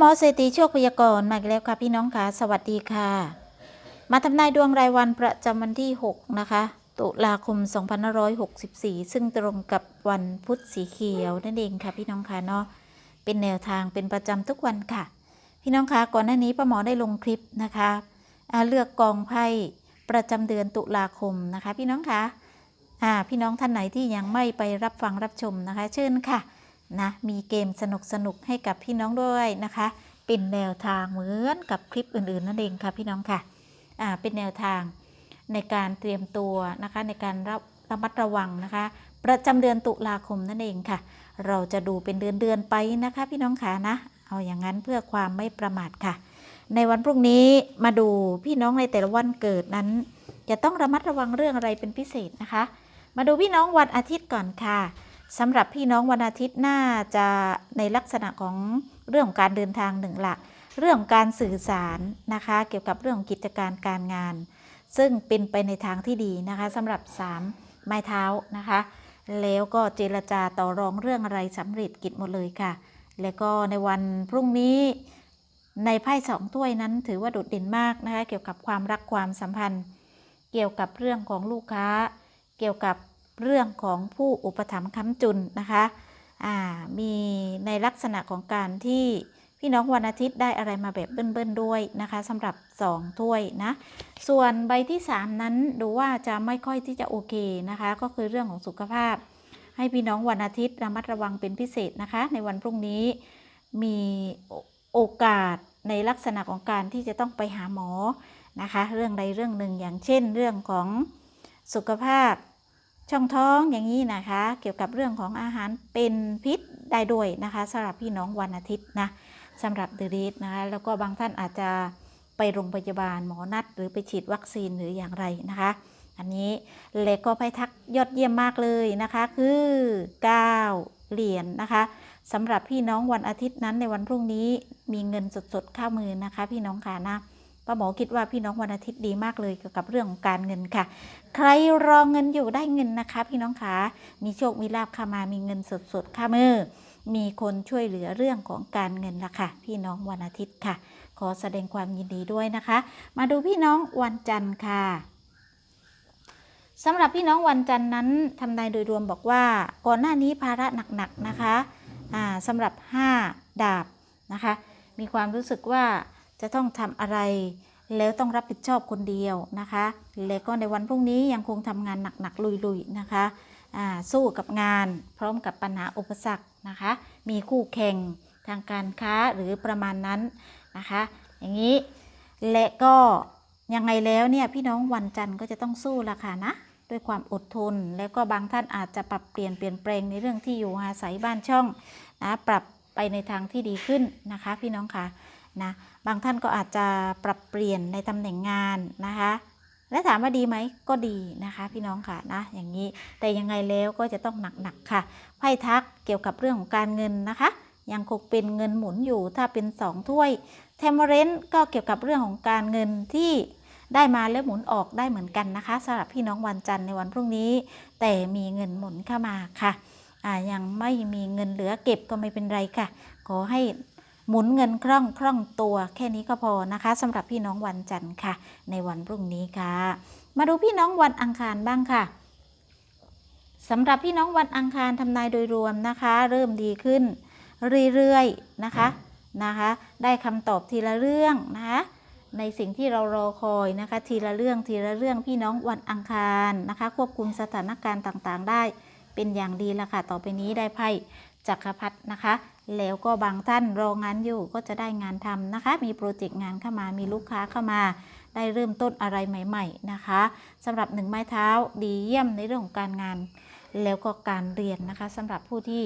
หมอเศรษฐีโชคพยากรณ์มาแล้วค่ะพี่น้องค่ะสวัสดีค่ะ มาทำนายดวงรายวันประจำวันที่ 6 นะคะ ตุลาคม 2564 ซึ่งตรงกับวันพุธสีเขียวนั่นเองค่ะพี่น้องค่ะเนาะเป็นแนวทางเป็นประจำทุกวันค่ะ พี่น้องคะก่อนหน้านี้ป้าหมอได้ลงคลิปนะคะเลือกกองไพ่ประจำเดือนตุลาคมนะคะ พี่น้องคะอ่าพี่น้องท่านไหนที่ยังไม่ไปรับฟังรับชมนะคะ เชิญค่ะ นะมีเกมสนุกสนุกๆให้กับพี่น้องด้วยนะคะ เป็นแนวทางเหมือนกับคลิปอื่น ๆ นั่นเองค่ะพี่น้องค่ะอ่าเป็นแนวทางในการเตรียมตัวนะคะในการรับระมัดระวังนะคะ ประจำเดือนตุลาคมนั่นเองค่ะ เราจะดูเป็นเดือนๆไปนะคะ พี่น้องค่ะนะ เอาอย่างนั้นเพื่อความไม่ประมาทค่ะ ในวันพรุ่งนี้มาดูพี่น้องในแต่ละวันเกิดนั้น จะต้องระมัดระวังเรื่องอะไรเป็นพิเศษนะคะ มาดูพี่น้องวันอาทิตย์ก่อนค่ะ สำหรับพี่น้องวันอาทิตย์น่าจะในลักษณะของเรื่องของการเดินทางหนึ่งละเรื่องการสื่อสารนะคะ เกี่ยวกับเรื่องของกิจการการงาน ซึ่งเป็นไปในทางที่ดีนะคะสำหรับ 3 ไม้เท้านะคะ แล้วก็เจรจาต่อรองเรื่องอะไรสำเร็จกิจหมดเลยค่ะ แล้วก็ในวันพรุ่งนี้ในไพ่สองถ้วยนั้นถือว่าโดดเด่นมากนะคะ เกี่ยวกับความรักความสัมพันธ์ เกี่ยวกับเรื่องของลูกค้า เกี่ยวกับ เรื่องของผู้อุปถัมภ์ค้ำจุนนะคะมีในลักษณะของการที่พี่น้องวันอาทิตย์ได้อะไรมาแบบเบิ้ลๆด้วยนะคะสำหรับ 2 ถ้วยนะ ส่วนใบที่ 3 นั้นดูว่าจะไม่ค่อยที่จะโอเคนะคะ ก็คือเรื่องของสุขภาพ ให้พี่น้องวันอาทิตย์ระมัดระวังเป็นพิเศษนะคะ ในวันพรุ่งนี้มีโอกาสในลักษณะของการที่จะต้องไปหาหมอนะคะ เรื่องใดเรื่องหนึ่งอย่างเช่น เรื่องของสุขภาพ ช่องท้องอย่างนี้นะคะ เกี่ยวกับเรื่องของอาหารเป็นพิษได้ด้วยนะคะสำหรับพี่น้องวันอาทิตย์นะสำหรับเดรีสนะคะแล้วก็บางท่านอาจจะไปโรงพยาบาลหมอนัด หรือไปฉีดวัคซีนหรืออย่างไรนะคะ อันนี้เลขก็ไพ่ทักยอดเยี่ยมมากเลยนะคะ คือ9เหรียญนะคะสำหรับพี่น้องวันอาทิตย์นั้นในวันพรุ่งนี้มีเงินสดๆเข้ามือนะคะ พี่น้องค่ะนะ ป้าหมอคิดว่าพี่น้องวันอาทิตย์ดีมากเลยเกี่ยวกับเรื่องของการเงินค่ะ ใครรอเงินอยู่ได้เงินนะคะ พี่น้องคะมีโชคมีลาบเข้ามามีเงินสดๆเข้ามือมีคนช่วยเหลือเรื่องของการเงินละค่ะ พี่น้องวันอาทิตย์ค่ะ ขอแสดงความยินดีด้วยนะคะ มาดูพี่น้องวันจันทร์ค่ะสำหรับพี่น้องวันจันทร์นั้นทำนายโดยรวมบอกว่า ก่อนหน้านี้ภาระหนักๆนะคะอ่าสำหรับ 5 ดาบนะคะ มีความรู้สึกว่า จะต้องทำอะไร แล้วต้องรับผิดชอบคนเดียวนะคะ แล้วก็ในวันพรุ่งนี้ยังคงทำงานหนักๆลุยๆนะคะอ่าสู้กับงานพร้อมกับปัญหาอุปสรรคนะคะ มีคู่แข่งทางการค้าหรือประมาณนั้นนะคะ อย่างนี้และก็ยังไงแล้วเนี่ยพี่น้องวันจันทร์ก็จะต้องสู้ละค่ะนะด้วยความอดทน แล้วก็บางท่านอาจจะปรับเปลี่ยนเปลี่ยนแปลงในเรื่องที่อยู่อาศัยบ้านช่องนะปรับไปในทางที่ดีขึ้นนะคะ พี่น้องค่ะนะ บางท่านก็อาจจะปรับเปลี่ยนในตำแหน่งงานนะคะ และถามว่าดีไหมก็ดีนะคะ พี่น้องค่ะนะอย่างนี้แต่ยังไงแล้วก็จะต้องหนักๆค่ะไพ่ทักเกี่ยวกับเรื่องของการเงินนะคะ ยังคงเป็นเงินหมุนอยู่ถ้าเป็น 2 ถ้วยเทมเรนก็เกี่ยวกับเรื่องของการเงินที่ได้มาแล้วหมุนออกได้เหมือนกันนะคะสำหรับพี่น้องวันจันทร์ในวันพรุ่งนี้ แต่มีเงินหมุนเข้ามาค่ะยังไม่มีเงินเหลือเก็บก็ไม่เป็นไรค่ะ ขอให้ หมุนเงินคล่องคล่องตัว แค่นี้ก็พอนะคะสำหรับพี่น้องวันจันทร์ค่ะ ในวันพรุ่งนี้ค่ะ มาดูพี่น้องวันอังคารบ้างค่ะสำหรับพี่น้องวันอังคารทำนายโดยรวมนะคะ เริ่มดีขึ้น เรื่อยๆนะคะนะคะ ได้คำตอบทีละเรื่องนะคะในสิ่งที่เรารอคอยนะคะ ทีละเรื่องทีละเรื่องพี่น้องวันอังคารนะคะ ควบคุมสถานการณ์ต่างๆ ได้เป็นอย่างดีละค่ะ ต่อไปนี้ได้ไพ่จักรพรรดินะคะ แล้วก็บางท่านรองานอยู่ก็จะได้งานทำนะคะ มีโปรเจกต์งานเข้ามา มีลูกค้าเข้ามา ได้เริ่มต้นอะไรใหม่ ๆ นะคะสำหรับหนึ่งไม้เท้าดีเยี่ยมในเรื่องของการงาน แล้วก็การเรียนนะคะสำหรับผู้ที่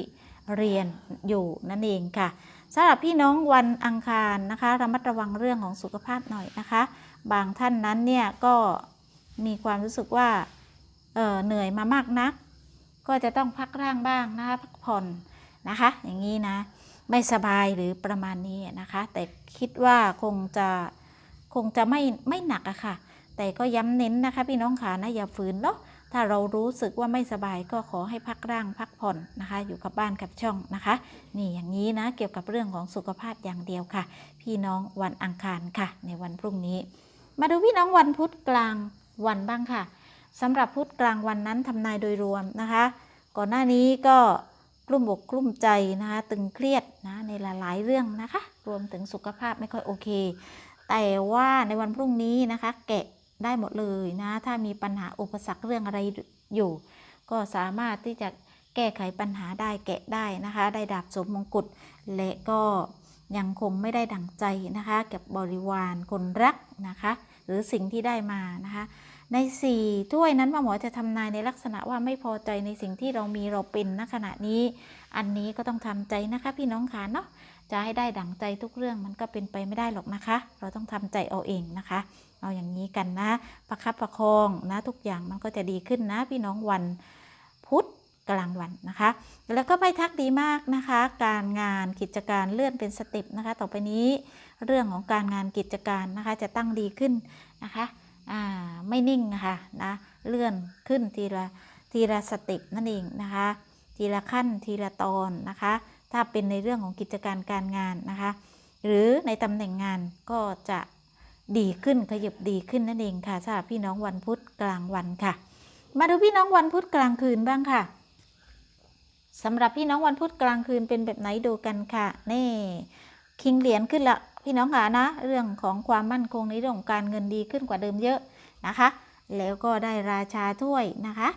เรียนอยู่นั่นเองค่ะสำหรับพี่น้องวันอังคารนะคะระมัดระวังเรื่องของสุขภาพหน่อยนะคะ บางท่านนั้นเนี่ยก็มีความรู้สึกว่าเออเหนื่อยมามากนัก ก็จะต้องพักร่างบ้างนะคะพักผ่อน นะคะ อย่างนี้นะ ไม่สบายหรือประมาณนี้นะคะ แต่คิดว่าคงจะคงจะไม่ไม่หนักอะค่ะ แต่ก็ย้ำเน้นนะคะ พี่น้องขานะอย่าฝืนเนาะถ้าเรารู้สึกว่าไม่สบายก็ขอให้พักร่างพักผ่อนนะคะ อยู่กับบ้านกับช่องนะคะ นี่อย่างนี้นะเกี่ยวกับเรื่องของสุขภาพอย่างเดียวค่ะ พี่น้องวันอังคารค่ะ ในวันพรุ่งนี้ มาดูพี่น้องวันพุธกลางวันบ้างค่ะสำหรับพุธกลางวันนั้นทำนายโดยรวมนะคะ ก่อนหน้านี้ก็ กลุ้มอกกลุ้มใจนะคะตึงเครียดนะในหลายๆเรื่องนะคะ รวมถึงสุขภาพไม่ค่อยโอเค แต่ว่าในวันพรุ่งนี้นะคะ แกะได้หมดเลยนะ ถ้ามีปัญหาอุปสรรคเรื่องอะไรอยู่ ก็สามารถที่จะแก้ไขปัญหาได้แกะได้นะคะ ได้ดาบสมมงกุฎและก็ยังคงไม่ได้ดั่งใจนะคะ กับบริวารคนรักนะคะ หรือสิ่งที่ได้มานะคะ ในสี่ถ้วยนั้นหมอหมอจะทำนายในลักษณะว่าไม่พอใจในสิ่งที่เรามีเราเป็นณขณะนี้ อันนี้ก็ต้องทำใจนะคะ พี่น้องขาเนาะจะให้ได้ดั่งใจทุกเรื่องมันก็เป็นไปไม่ได้หรอกนะคะ เราต้องทำใจเอาเองนะคะ เอาอย่างนี้กันนะ ประคับประคองนะทุกอย่างมันก็จะดีขึ้นนะ พี่น้องวันพุธกลางวันนะคะ แล้วก็ใบทักดีมากนะคะ การงานกิจการเลื่อนเป็นสเต็ปนะคะ ต่อไปนี้เรื่องของการงานกิจการนะคะจะตั้งดีขึ้นนะคะ อ่าไม่นิ่งนะคะนะเลื่อนขึ้นทีละทีละสเต็ปนั่นเองนะคะ ทีละขั้นทีละตอนนะคะ ถ้าเป็นในเรื่องของกิจการการงานนะคะ หรือในตำแหน่งงานก็จะดีขึ้นขยับดีขึ้นนั่นเองค่ะสำหรับพี่น้องวันพุธกลางวันค่ะ มาดูพี่น้องวันพุธกลางคืนบ้างค่ะสำหรับพี่น้องวันพุธกลางคืนเป็นแบบไหนดูกันค่ะ นี่ คิงเหรียญขึ้นละพี่น้องค่ะนะ เรื่องของความมั่นคงในเรื่องของการเงินดีขึ้นกว่าเดิมเยอะนะคะ แล้วก็ได้ราชาถ้วยนะคะ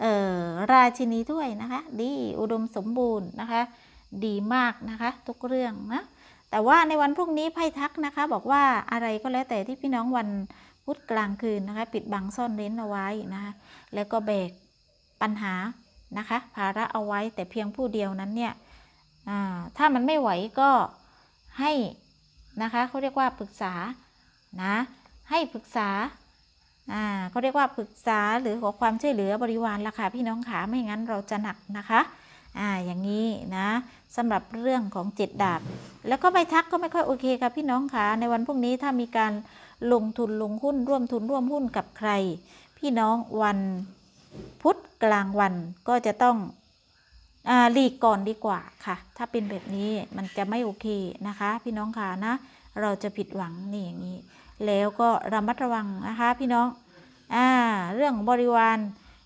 เอ่อราชินีถ้วยนะคะ ดีอุดมสมบูรณ์นะคะ ดีมากนะคะ ทุกเรื่องนะแต่ว่าในวันพรุ่งนี้ไพ่ทักนะคะ บอกว่าอะไรก็แล้วแต่ที่พี่น้องวันพุธกลางคืนนะคะ ปิดบังซ่อนเร้นเอาไว้นะคะแล้วก็แบกปัญหานะคะ ภาระเอาไว้แต่เพียงผู้เดียวนั้นเนี่ยถ้ามันไม่ไหวก็ ให้นะคะเขาเรียกว่าปรึกษานะให้ปรึกษาอ่าเขาเรียกว่าปรึกษาหรือขอความช่วยเหลือบริวารละค่ะพี่น้องขาไม่งั้นเราจะหนักนะคะอ่าอย่างนี้นะสำหรับเรื่องของเจ็ดดาบ แล้วก็ใบทักก็ไม่ค่อยโอเคค่ะพี่น้องคะในวันพรุ่งนี้ถ้ามีการลงทุนลงหุ้นร่วมทุนร่วมหุ้นกับใคร พี่น้องวันพุธกลางวันก็จะต้อง หลีกก่อนดีกว่าค่ะ ถ้าเป็นแบบนี้มันจะไม่โอเคนะคะ พี่น้องค่ะนะ เราจะผิดหวังนี่อย่างนี้ แล้วก็ระมัดระวังนะคะ พี่น้องอ่าเรื่องของบริวาร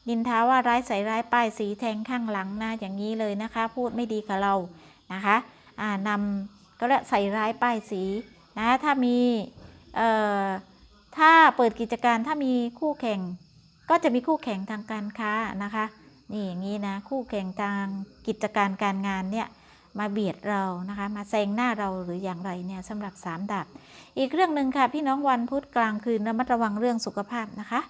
นินทาว่าร้ายใส่ร้ายป้ายสีแทงข้างหลังนะอย่างนี้เลยนะคะ พูดไม่ดีกับเรานะคะอ่านำก็และใส่ร้ายป้ายสีนะถ้ามีเอ่อถ้าเปิดกิจการถ้ามีคู่แข่ง ก็จะมีคู่แข่งทางการค้านะคะ นี่อย่างนี้นะคู่แข่งทางกิจการการงานเนี่ยมาเบียดเรานะคะ มาแซงหน้าเราหรืออย่างไรเนี่ยสำหรับสามดาบอีกเรื่องหนึ่งค่ะ พี่น้องวันพุธกลางคืนระมัดระวังเรื่องสุขภาพนะคะ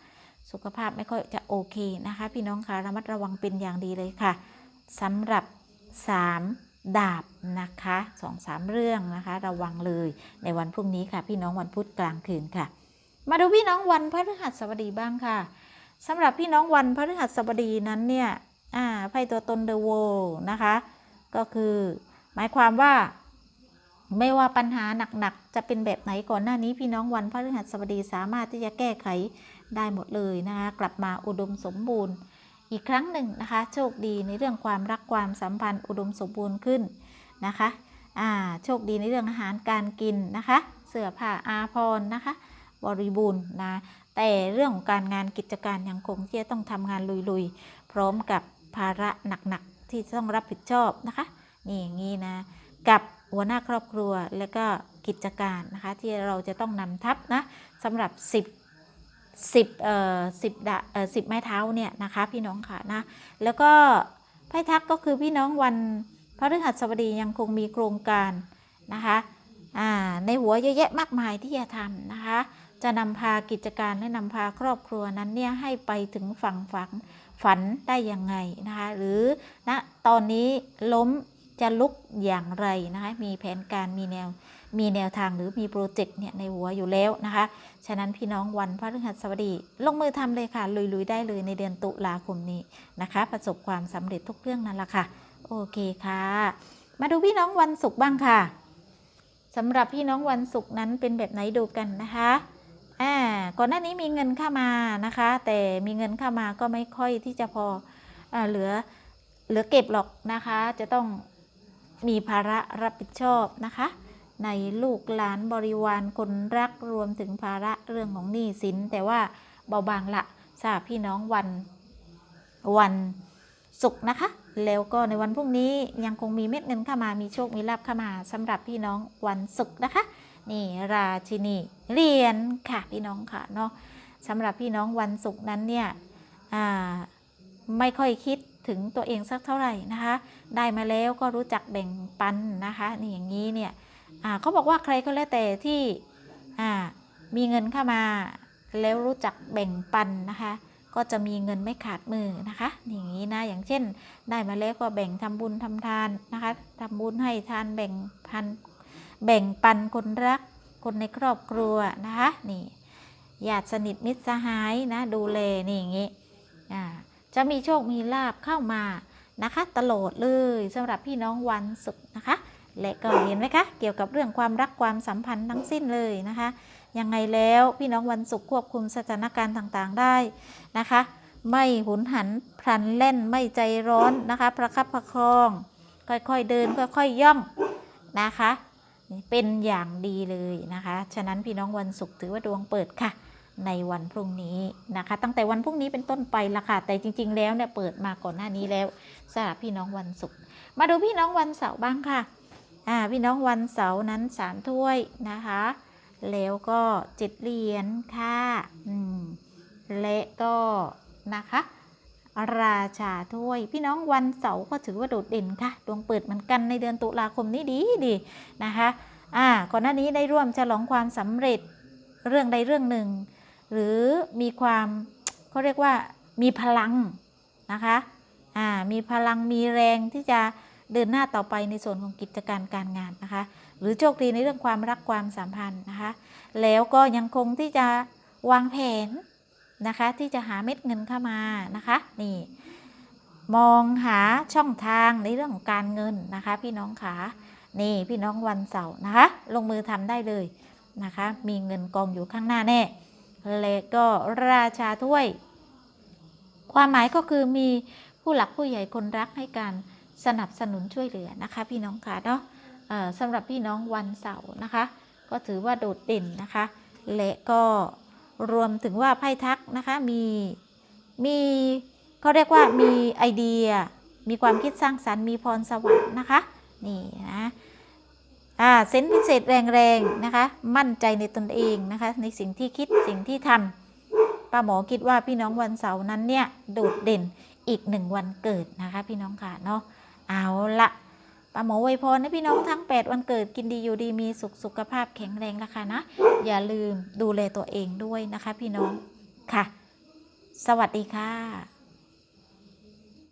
สุขภาพไม่ค่อยจะโอเคนะคะ พี่น้องคะระมัดระวังเป็นอย่างดีเลยค่ะสำหรับ 3 ดาบนะคะสองสามเรื่องนะคะ ระวังเลยในวันพรุ่งนี้ค่ะ พี่น้องวันพุธกลางคืนค่ะ มาดูพี่น้องวันพฤหัสบดีบ้างค่ะ สำหรับพี่น้องวันพฤหัสบดีนั้นเนี่ยไพ่ตัวตนเดอะโวนะคะ ก็คือหมายความว่าไม่ว่าปัญหาหนักๆ จะเป็นแบบไหนก่อนหน้านี้พี่น้องวันพฤหัสบดีสามารถที่จะแก้ไขได้หมดเลยนะคะ กลับมาอุดมสมบูรณ์ อีกครั้งหนึ่งนะคะ โชคดีในเรื่องความรักความสัมพันธ์อุดมสมบูรณ์ขึ้นนะคะโชคดีในเรื่องอาหารการกินนะคะ เสื้อผ้าอาภรณ์นะคะ บริบูรณ์นะ แต่เรื่องของการงานกิจการยังคงที่จะต้องทำงานลุยๆ พร้อมกับภาระหนักๆ ที่ต้องรับผิดชอบนะคะนี่อย่างนี้นะ กับหัวหน้าครอบครัวแล้วก็กิจการนะคะที่เราจะต้องนำทัพนะสำหรับ 10 10เอ่อ10ดะเอ่อ10ไม้เท้าเนี่ยนะคะพี่น้องค่ะนะแล้วก็ไพ่ทักก็คือพี่น้องวันพฤหัสบดียังคงมีโครงการนะคะอ่าในหัวเยอะแยะมากมายที่จะทำนะคะ จะนำพากิจการและนำพาครอบครัวนั้นเนี่ยให้ไปถึงฝั่งฝันฝันได้ยังไงนะคะหรือณนะตอนนี้ล้มจะลุกอย่างไรนะคะมีแผนการมีแนวมีแนวทางหรือมีโปรเจกต์เนี่ยในหัวอยู่แล้วนะคะ ฉะนั้นพี่น้องวันพฤหัสบดี ลงมือทำเลยค่ะ ลุยๆ ได้เลยในเดือนตุลาคมนี้นะคะ ประสบความสำเร็จทุกเรื่องนั่นแหละค่ะ โอเคค่ะ มาดูพี่น้องวันศุกร์บ้างค่ะสำหรับพี่น้องวันศุกร์นั้นเป็นแบบไหนดูกันนะคะ อ่าก่อนหน้านี้มีเงินเข้ามานะคะ แต่มีเงินเข้ามาก็ไม่ค่อยที่จะพออเหลือเหลือเก็บหรอกนะคะ จะต้องมีภาระรับผิดชอบนะคะ ในลูกหลานบริวารคนรักรวมถึงภาระเรื่องของหนี้สิน แต่ว่าเบาบางละทราบพี่น้องวันวันศุกร์นะคะ แล้วก็ในวันพรุ่งนี้ยังคงมีเม็ดเงินเข้ามามีโชคมีลาภเข้ามาสำหรับพี่น้องวันศุกร์นะคะ นี่ราชินีเหรียญค่ะพี่น้องค่ะเนาะสำหรับพี่น้องวันศุกร์นั้นเนี่ยไม่ค่อยคิดถึงตัวเองสักเท่าไหร่นะคะ ได้มาแล้วก็รู้จักแบ่งปันนะคะนี่อย่างนี้เนี่ยเขาบอกว่าใครก็แล้วแต่ที่มีเงินเข้ามาแล้วรู้จักแบ่งปันนะคะ ก็จะมีเงินไม่ขาดมือนะคะนี่อย่างนี้นะอย่างเช่น ได้มาแล้วก็แบ่งทำบุญทำทานนะคะทำบุญให้ทานแบ่งพัน แบ่งปันคนรัก คนในครอบครัวนะคะนี่ญาติสนิทมิตรสหายนะดูแลนี่อย่างงี้จะมีโชคมีลาบเข้ามานะคะตลอดเลยสำหรับพี่น้องวันศุกร์นะคะ และก็เห็นไหมคะเกี่ยวกับเรื่องความรักความสัมพันธ์ทั้งสิ้นเลยนะคะยังไงแล้วพี่น้องวันศุกร์ควบคุมสถานการณ์ต่างๆได้นะคะ ไม่หุนหันพลันเล่นไม่ใจร้อนนะคะ ประคับประคอง ค่อยๆเดินค่อยๆย่องนะคะ เป็นอย่างดีเลยนะคะ ฉะนั้นพี่น้องวันศุกร์ถือว่าดวงเปิดค่ะ ในวันพรุ่งนี้นะคะ ตั้งแต่วันพรุ่งนี้เป็นต้นไปละค่ะ แต่จริง ๆ แล้วเนี่ยเปิดมาก่อนหน้านี้แล้วสำหรับพี่น้องวันศุกร์ มาดูพี่น้องวันเสาร์บ้างค่ะ อ่า พี่น้องวันเสาร์นั้นสามถ้วยนะคะ แล้วก็เจ็ดเหรียญค่ะ อืม และก็นะคะ ราชาถ้วย พี่น้องวันเสาร์ก็ถือว่าโดดเด่นค่ะดวงเปิดเหมือนกันในเดือนตุลาคมนี้ดีดีนะคะอ่าก่อนหน้านี้ได้ร่วมฉลองความสำเร็จเรื่องใดเรื่องหนึ่ง หรือมีความเขาเรียกว่ามีพลังนะคะอ่ามีพลังมีแรงที่จะเดินหน้าต่อไปในส่วนของกิจการการงานนะคะ หรือโชคดีในเรื่องความรักความสัมพันธ์นะคะ แล้วก็ยังคงที่จะวางแผน นะคะ ที่จะหาเม็ดเงินเข้ามานะคะนี่มองหาช่องทางในเรื่องของการเงินนะคะ พี่น้องขานี่พี่น้องวันเสาร์นะคะ ลงมือทำได้เลยนะคะ มีเงินกองอยู่ข้างหน้าแน่และก็ราชาถ้วย ความหมายก็คือมีผู้หลักผู้ใหญ่คนรักให้การสนับสนุนช่วยเหลือนะคะ พี่น้องค่ะเนาะสำหรับพี่น้องวันเสาร์นะคะ ก็ถือว่าโดดเด่นนะคะ และก็ รวมถึงว่าไพ่ทักนะคะมีมีเขาเรียกว่ามีไอเดีย มีความคิดสร้างสรรค์มีพรสวรรค์นะคะนี่นะอ่าเซนส์พิเศษแรงๆนะคะ มั่นใจในตนเองนะคะ ในสิ่งที่คิดสิ่งที่ทำป้าหมอคิดว่าพี่น้องวันเสาร์นั้นเนี่ยโดดเด่นอีกหนึ่งวันเกิดนะคะ พี่น้องค่ะเนาะเอาละ ป้าหมอไวยพรให้พี่น้องทั้ง 8 วันเกิดกินดีอยู่ดีมีสุขสุขภาพแข็งแรงนะคะนะ อย่าลืมดูแลตัวเองด้วยนะคะพี่น้องค่ะ สวัสดีค่ะ